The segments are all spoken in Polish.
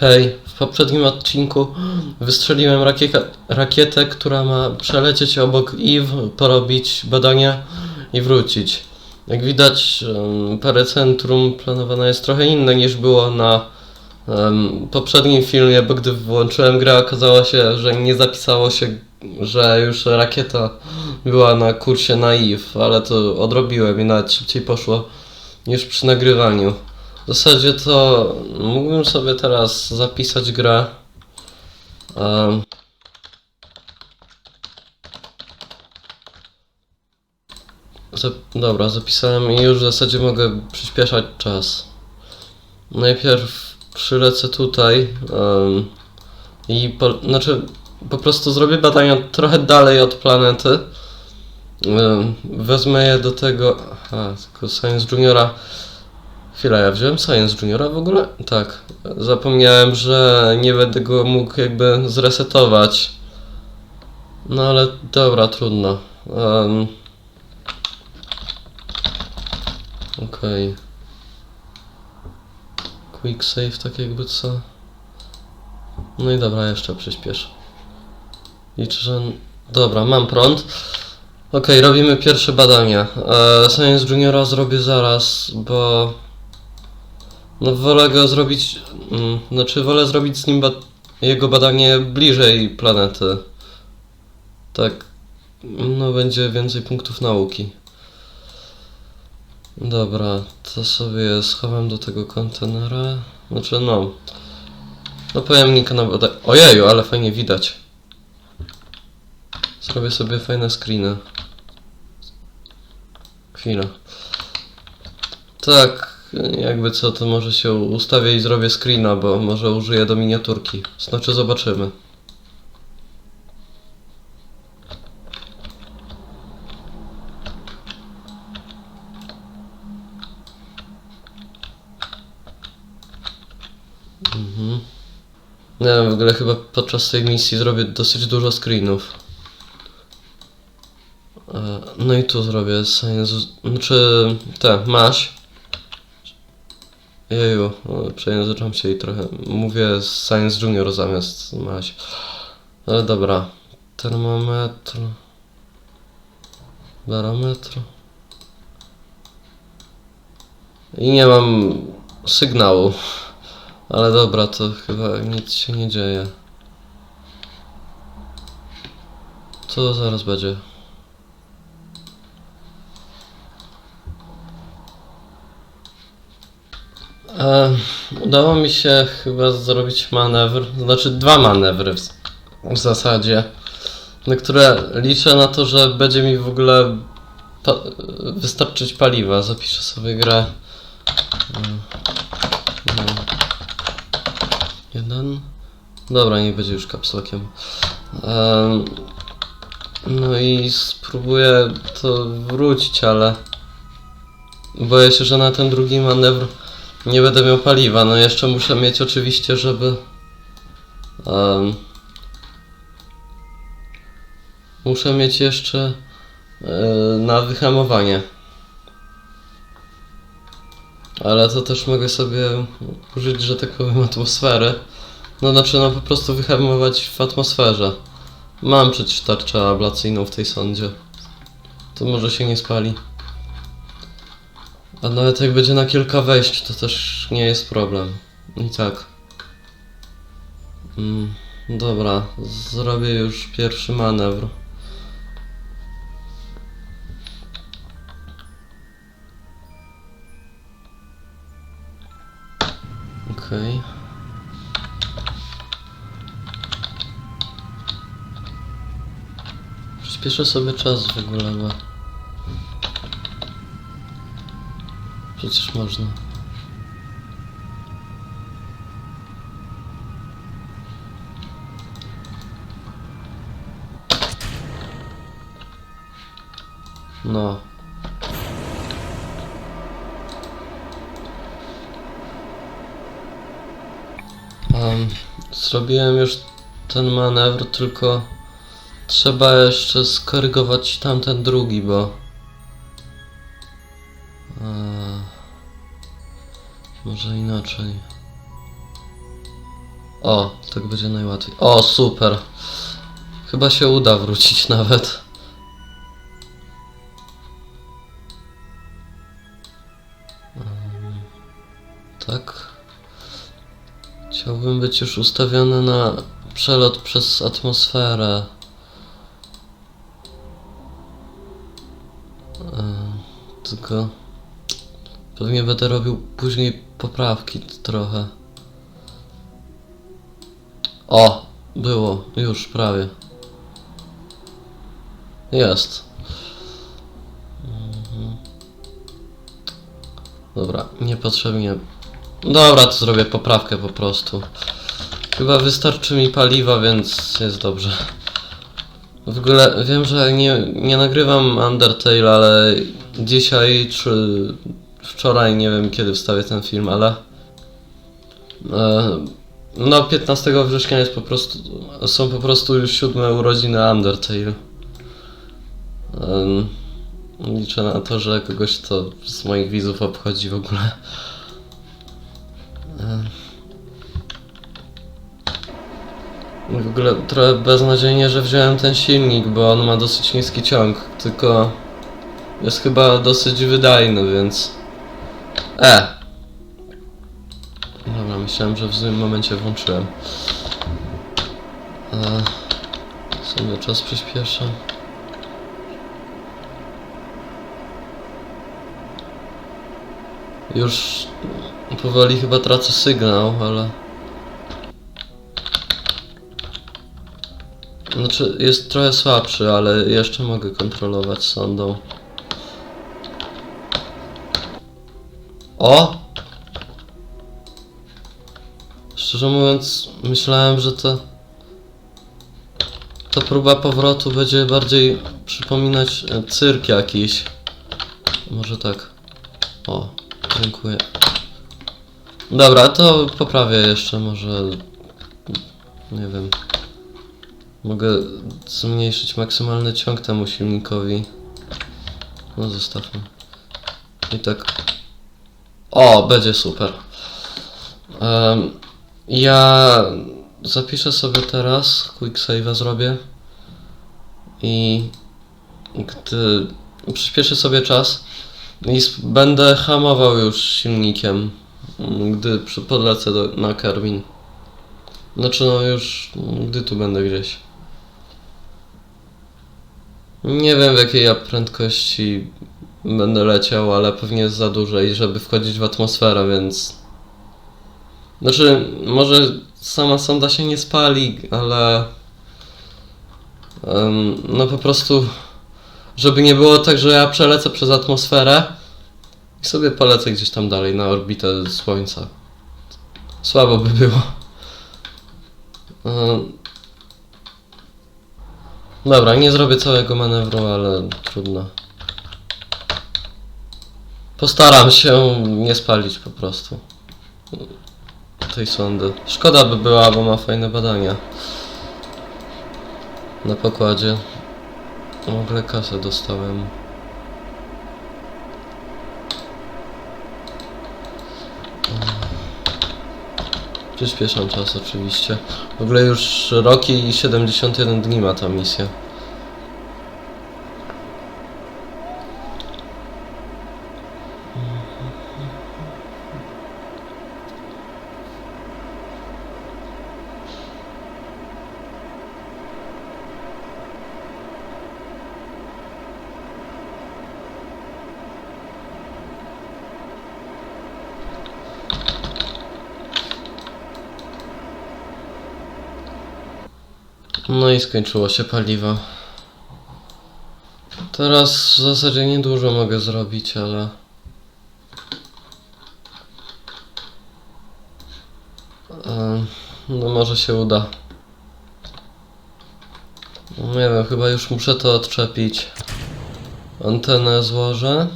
Hej, w poprzednim odcinku wystrzeliłem rakietę, która ma przelecieć obok Eve, porobić badania i wrócić. Jak widać, em, perycentrum planowane jest trochę inne niż było na em, poprzednim filmie, bo gdy włączyłem grę, okazało się, że nie zapisało się, że już rakieta była na kursie na Eve, ale to odrobiłem i nawet szybciej poszło niż przy nagrywaniu. W zasadzie to mógłbym sobie teraz zapisać grę. Zap- dobra, zapisałem i już w zasadzie mogę przyspieszać czas. Najpierw przylecę tutaj em, i po, znaczy po prostu zrobię badania trochę dalej od planety. Em, wezmę je do tego. Aha, tylko Science Juniora. Chwila, ja wziąłem Science Juniora w ogóle? Tak. Zapomniałem, że nie będę go mógł jakby zresetować. No ale dobra, trudno. Um, Okej. Quick save, tak jakby co? No i dobra, jeszcze przyspieszę. Liczę, że... Dobra, mam prąd. Okej, robimy pierwsze badania. E, Science Juniora zrobię zaraz, bo... No wolę go zrobić... Mm, znaczy wolę zrobić z nim ba jego badanie bliżej planety. Tak... No będzie więcej punktów nauki. Dobra, to sobie schowam do tego kontenera. Znaczy no... No pojemnika na wodę. Ojeju, ale fajnie widać. Zrobię sobie fajne screeny. Chwila. Tak, jakby co, to może się ustawię i zrobię screena, bo może użyję do miniaturki. Znaczy zobaczymy. Mhm. Nie wiem, w ogóle chyba podczas tej misji zrobię dosyć dużo screenów. E, No i tu zrobię science, znaczy te, maś. Jeju, przejęzyczam się i trochę mówię Science Junior zamiast maś. Ale dobra, termometr, barometr. I nie mam sygnału. Ale dobra, to chyba nic się nie dzieje. Co zaraz będzie? Udało mi się chyba zrobić manewr, znaczy dwa manewry w, zasadzie, na które liczę na to, że będzie mi w ogóle pa, wystarczyć paliwa. Zapiszę sobie grę. Mm, no. Jeden. Dobra, nie będzie już kapslokiem. Em, no i spróbuję to wrócić, ale boję się, że na ten drugi manewr nie będę miał paliwa. No jeszcze muszę mieć oczywiście, żeby. em, muszę mieć jeszcze e, na wyhamowanie. Ale to też mogę sobie użyć, że tak powiem, atmosfery. No znaczy, no po prostu wyhamować w atmosferze. Mam przecież tarczę ablacyjną w tej sądzie. To może się nie spali. A nawet jak będzie na kilka wejść, to też nie jest problem. I tak. Mm, dobra, zrobię już pierwszy manewr. Okej. Przyspieszę sobie czas w ogóle, bo... Przecież można. No. Um, zrobiłem już ten manewr, tylko trzeba jeszcze skorygować tamten drugi, bo... może inaczej. O, tak będzie najłatwiej. O, super. Chyba się uda wrócić nawet. Tak. Chciałbym być już ustawiony na przelot przez atmosferę. Tylko pewnie będę robił później poprawki trochę. O, było, już prawie. Jest. Mhm. Dobra, niepotrzebnie. Dobra, to zrobię poprawkę po prostu. Chyba wystarczy mi paliwa, więc jest dobrze. W ogóle wiem, że nie, nie nagrywam Undertale, ale dzisiaj czy wczoraj, nie wiem kiedy wstawię ten film, ale e, no 15 września jest po prostu, są po prostu już siódme urodziny Undertale. Liczę na to, że kogoś to z moich widzów obchodzi w ogóle. W ogóle trochę beznadziejnie, że wziąłem ten silnik, bo on ma dosyć niski ciąg, tylko jest chyba dosyć wydajny, więc... E! Dobra, myślałem, że w złym momencie włączyłem. E, sobie czas przyspieszę. Już powoli chyba tracę sygnał, ale... Znaczy, jest trochę słabszy, ale jeszcze mogę kontrolować sondą. O! Szczerze mówiąc, myślałem, że to... Ta próba powrotu będzie bardziej przypominać e, cyrk jakiś. Może tak. O, dziękuję. Dobra, to poprawię jeszcze, może... Nie wiem. Mogę zmniejszyć maksymalny ciąg temu silnikowi. No zostawmy. I tak. O, będzie super. Em, ja zapiszę sobie teraz, quick save'a zrobię. I gdy przyspieszę sobie czas i będę hamował już silnikiem, m, gdy podlecę do, na Kerwin. Znaczy no już, m, gdy tu będę gdzieś. Nie wiem w jakiej ja prędkości będę leciał, ale pewnie jest za dużej, żeby wchodzić w atmosferę, więc... Znaczy, może sama sonda się nie spali, ale... em, no po prostu, żeby nie było tak, że ja przelecę przez atmosferę i sobie polecę gdzieś tam dalej na orbitę Słońca. Słabo by było. Em, Dobra, nie zrobię całego manewru, ale trudno. Postaram się nie spalić po prostu tej sondy. Szkoda by była, bo ma fajne badania. Na pokładzie. W ogóle kasę dostałem. Przyspieszam czas oczywiście. W ogóle już rok i 71 dni ma ta misja. No i skończyło się paliwo. Teraz w zasadzie niedużo mogę zrobić, ale... No może się uda. Nie wiem, chyba już muszę to odczepić. Antenę złożę.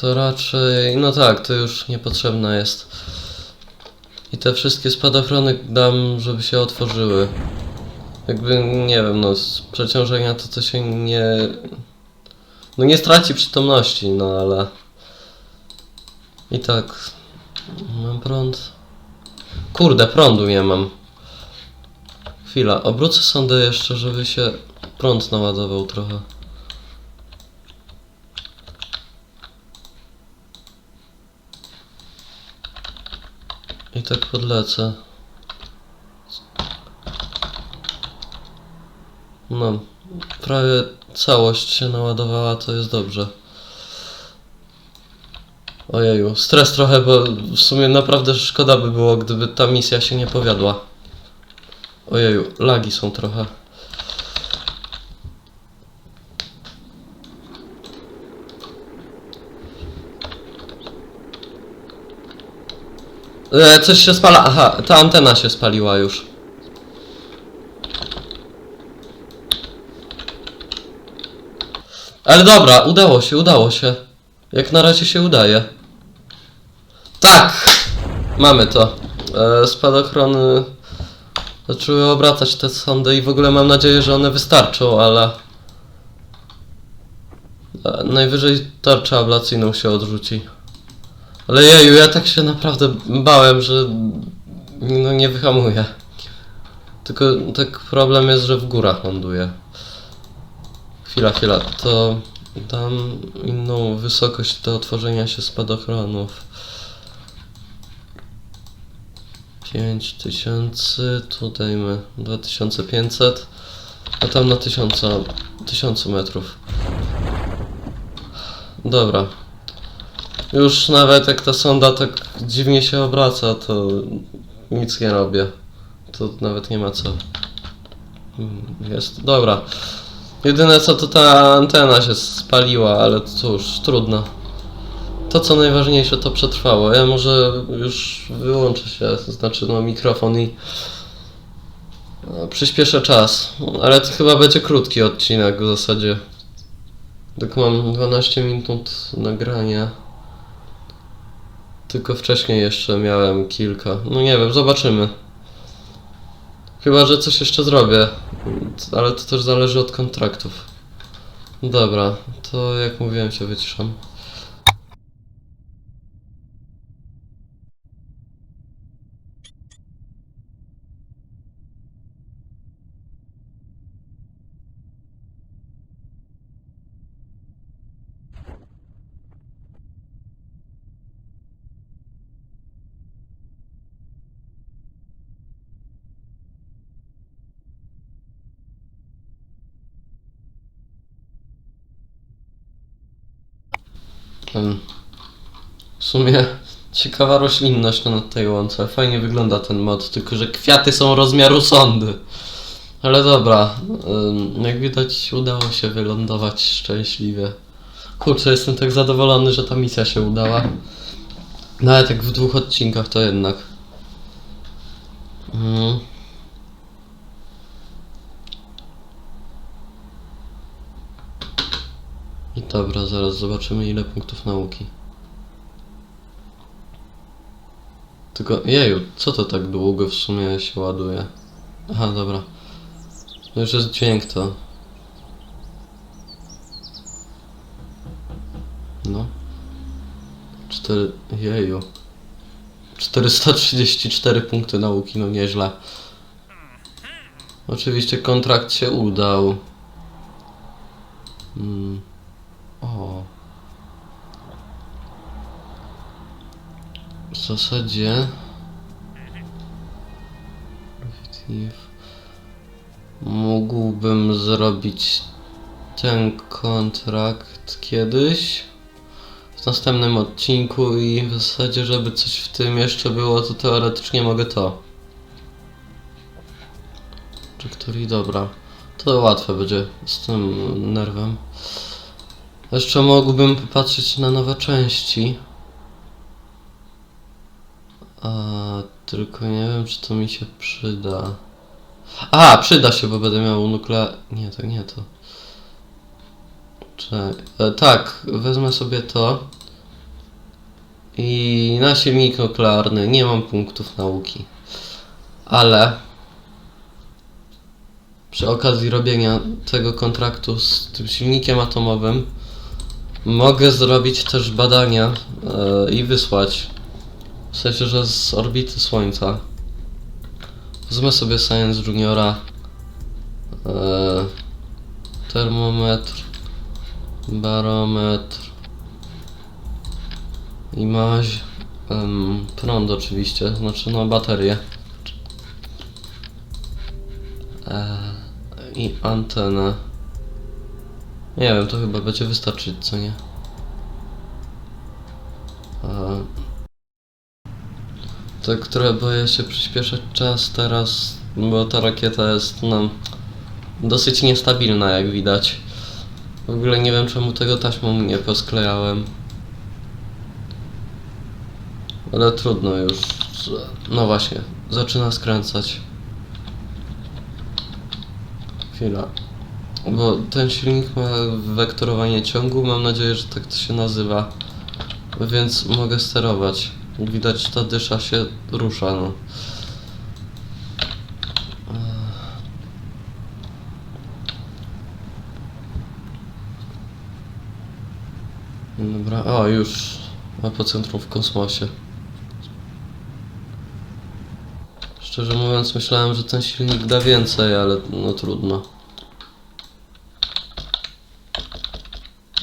To raczej... No tak, to już niepotrzebne jest. I te wszystkie spadochrony dam, żeby się otworzyły. Jakby, nie wiem, no, z przeciążenia to to się nie... No nie straci przytomności, no ale... I tak... Mam prąd. Kurde, prądu nie mam. Chwila, obrócę sondę jeszcze, żeby się prąd naładował trochę. Tak podlecę. No, prawie całość się naładowała, to jest dobrze. Ojeju, stres trochę, bo w sumie naprawdę szkoda by było, gdyby ta misja się nie powiodła. Ojeju, lagi są trochę. E, coś się spala. Aha, ta antena się spaliła już. Ale dobra, udało się, udało się. Jak na razie się udaje. Tak! Mamy to. E, spadochrony zaczęły obracać te sondy i w ogóle mam nadzieję, że one wystarczą, ale... E, najwyżej tarczę ablacyjną się odrzuci. Ale jeju, ja tak się naprawdę bałem, że no nie wyhamuję. Tylko tak problem jest, że w górach ląduję. Chwila, chwila, to dam inną wysokość do otworzenia się spadochronów. 5000, tu dajmy 2500, a tam na 1000, 1000 metrów. Dobra. Już nawet jak ta sonda tak dziwnie się obraca, to nic nie robię. To nawet nie ma co. Mm, Jest, dobra. Jedyne co to ta antena się spaliła, ale cóż, trudno. To co najważniejsze to przetrwało. Ja może już wyłączę się, to znaczy no mikrofon i no, przyspieszę czas. Ale to chyba będzie krótki odcinek w zasadzie. Tak mam 12 minut nagrania. Tylko wcześniej jeszcze miałem kilka. No nie wiem, zobaczymy. Chyba, że coś jeszcze zrobię. Ale to też zależy od kontraktów. Dobra, to jak mówiłem się wyciszam. Em, W sumie ciekawa roślinność na tej łące. Fajnie wygląda ten mod, tylko że kwiaty są rozmiaru sondy. Ale dobra, jak widać udało się wylądować szczęśliwie. Kurczę, jestem tak zadowolony, że ta misja się udała. Nawet jak w dwóch odcinkach to jednak. Mhm. Dobra, zaraz zobaczymy ile punktów nauki. Tylko, jeju, co to tak długo w sumie się ładuje? Aha, dobra. To już jest dźwięk to. No. Cztery, jeju. 434 punkty nauki, no nieźle. Oczywiście kontrakt się udał. Mm. O. W zasadzie. Mógłbym zrobić ten kontrakt kiedyś. W następnym odcinku i w zasadzie, żeby coś w tym jeszcze było, to teoretycznie mogę to. Który dobra. To łatwe będzie z tym nerwem. Jeszcze mógłbym popatrzeć na nowe części. A, tylko nie wiem, czy to mi się przyda. A, przyda się, bo będę miał nuklea... Nie, to nie to. Czekaj. E, tak, wezmę sobie to. I na silnik nuklearny nie mam punktów nauki. Ale przy okazji robienia tego kontraktu z tym silnikiem atomowym mogę zrobić też badania e, i wysłać. W sensie, że z orbity Słońca. Wezmę sobie Science Juniora. Eee, termometr. Barometr. I maź. Prąd oczywiście, znaczy no baterię. Eee, I antenę. Nie wiem, to chyba będzie wystarczyć, co nie? Tak trochę boję się przyspieszać czas teraz, bo ta rakieta jest no, dosyć niestabilna jak widać. W ogóle nie wiem czemu tego taśmą nie posklejałem. Ale trudno już. No właśnie, zaczyna skręcać. Chwila. Bo ten silnik ma wektorowanie ciągu, mam nadzieję, że tak to się nazywa. Więc mogę sterować. Widać ta dysza się rusza, no. Dobra, o już apocentrum w kosmosie. Szczerze mówiąc myślałem, że ten silnik da więcej, ale no trudno.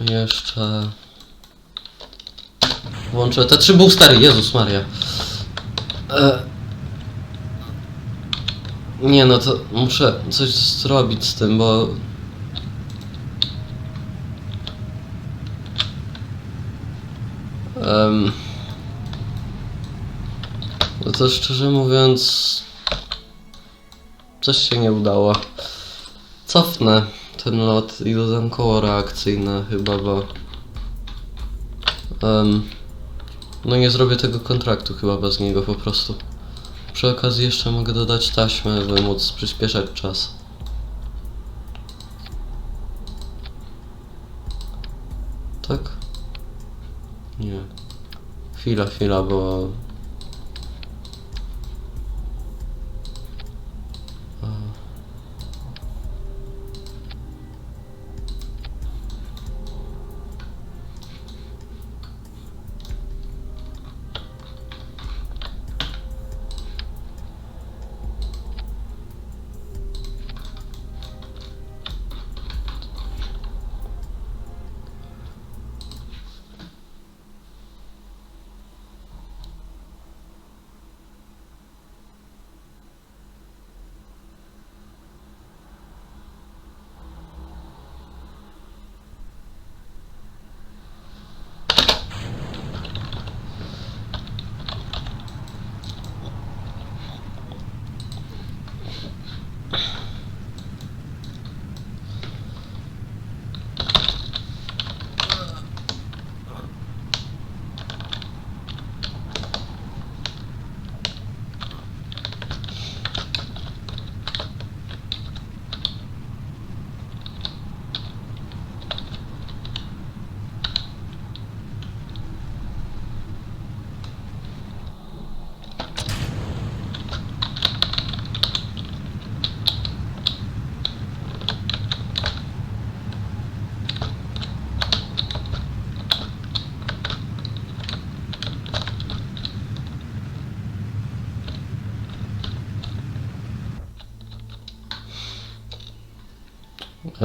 Jeszcze... Włączę te trzy boostery, Jezus Maria. E... Nie no, to muszę coś zrobić z tym, bo... Em... No to szczerze mówiąc... Coś się nie udało. Cofnę ten lot i dodam koło reakcyjne chyba, bo... Em... No nie zrobię tego kontraktu chyba bez niego po prostu. Przy okazji jeszcze mogę dodać taśmę, by móc przyspieszać czas. Tak? Nie. Chwila, chwila, bo...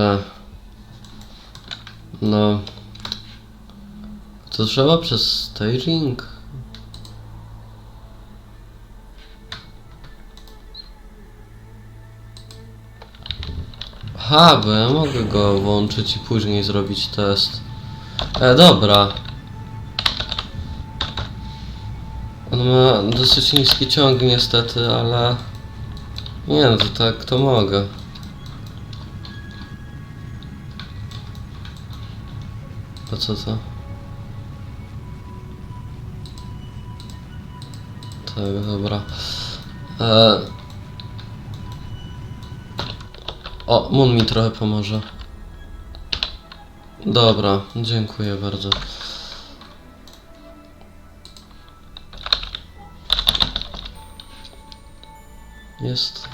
E. No. To trzeba przez staging? Aha, bo ja mogę go włączyć i później zrobić test. E, dobra. On ma dosyć niski ciąg niestety, ale... Nie no, to tak to mogę. Po co to? Tak, dobra. E... O, Moon mi trochę pomoże. Dobra, dziękuję bardzo. Jest.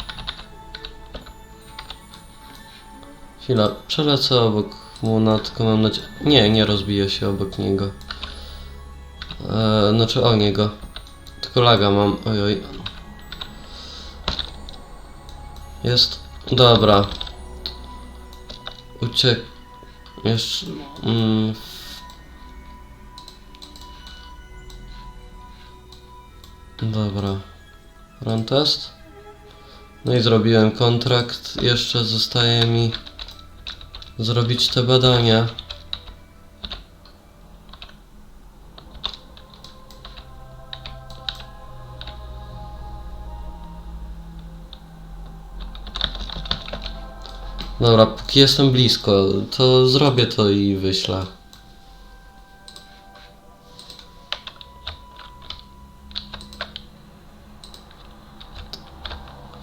Chwila, przelecę obok Muna, tylko mam nadzieję... Nie, nie rozbiję się obok niego. Eee, znaczy o niego. Tylko laga mam, ojoj. Jest. Dobra. Uciek. Jeszcze. Mm. Dobra. Run test. No i zrobiłem kontrakt. Jeszcze zostaje mi zrobić te badania. Dobra, póki jestem blisko, to zrobię to i wyślę.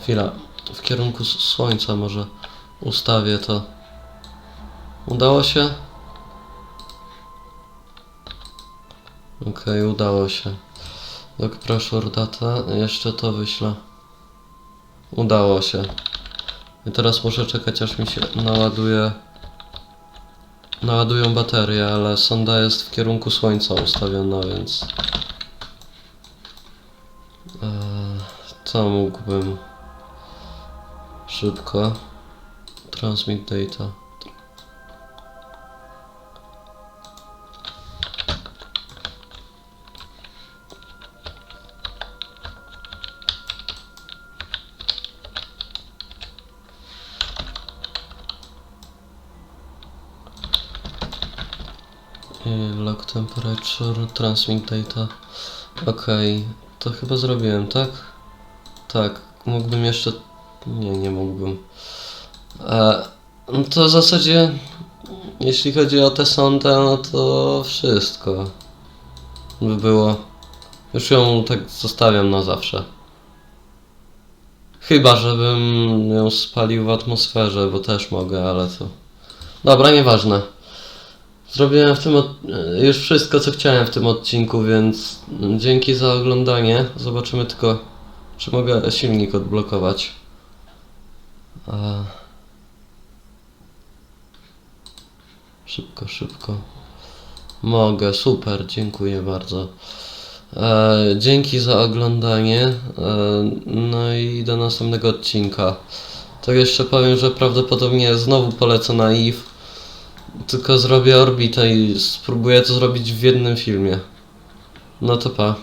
Chwila, w kierunku słońca może ustawię to. Udało się? Okej, udało się. Look pressure data, jeszcze to wyślę. Udało się. I teraz muszę czekać aż mi się naładuje naładują baterie, ale sonda jest w kierunku słońca ustawiona, więc eee, co mógłbym szybko transmit data temperature, transmit data. Okej, to chyba zrobiłem, tak? Tak, mógłbym jeszcze. Nie, nie mógłbym. E, no to w zasadzie, jeśli chodzi o tę sondę, no to wszystko by było. Już ją tak zostawiam na zawsze. Chyba, żebym ją spalił w atmosferze, bo też mogę, ale to. Dobra, nieważne. Zrobiłem w tym już wszystko, co chciałem w tym odcinku, więc dzięki za oglądanie. Zobaczymy tylko, czy mogę silnik odblokować. Szybko, szybko. Mogę, super, dziękuję bardzo. E, dzięki za oglądanie. E, no i do następnego odcinka. To jeszcze powiem, że prawdopodobnie znowu polecę na Eve. Tylko zrobię orbitę i spróbuję to zrobić w jednym filmie. No to pa.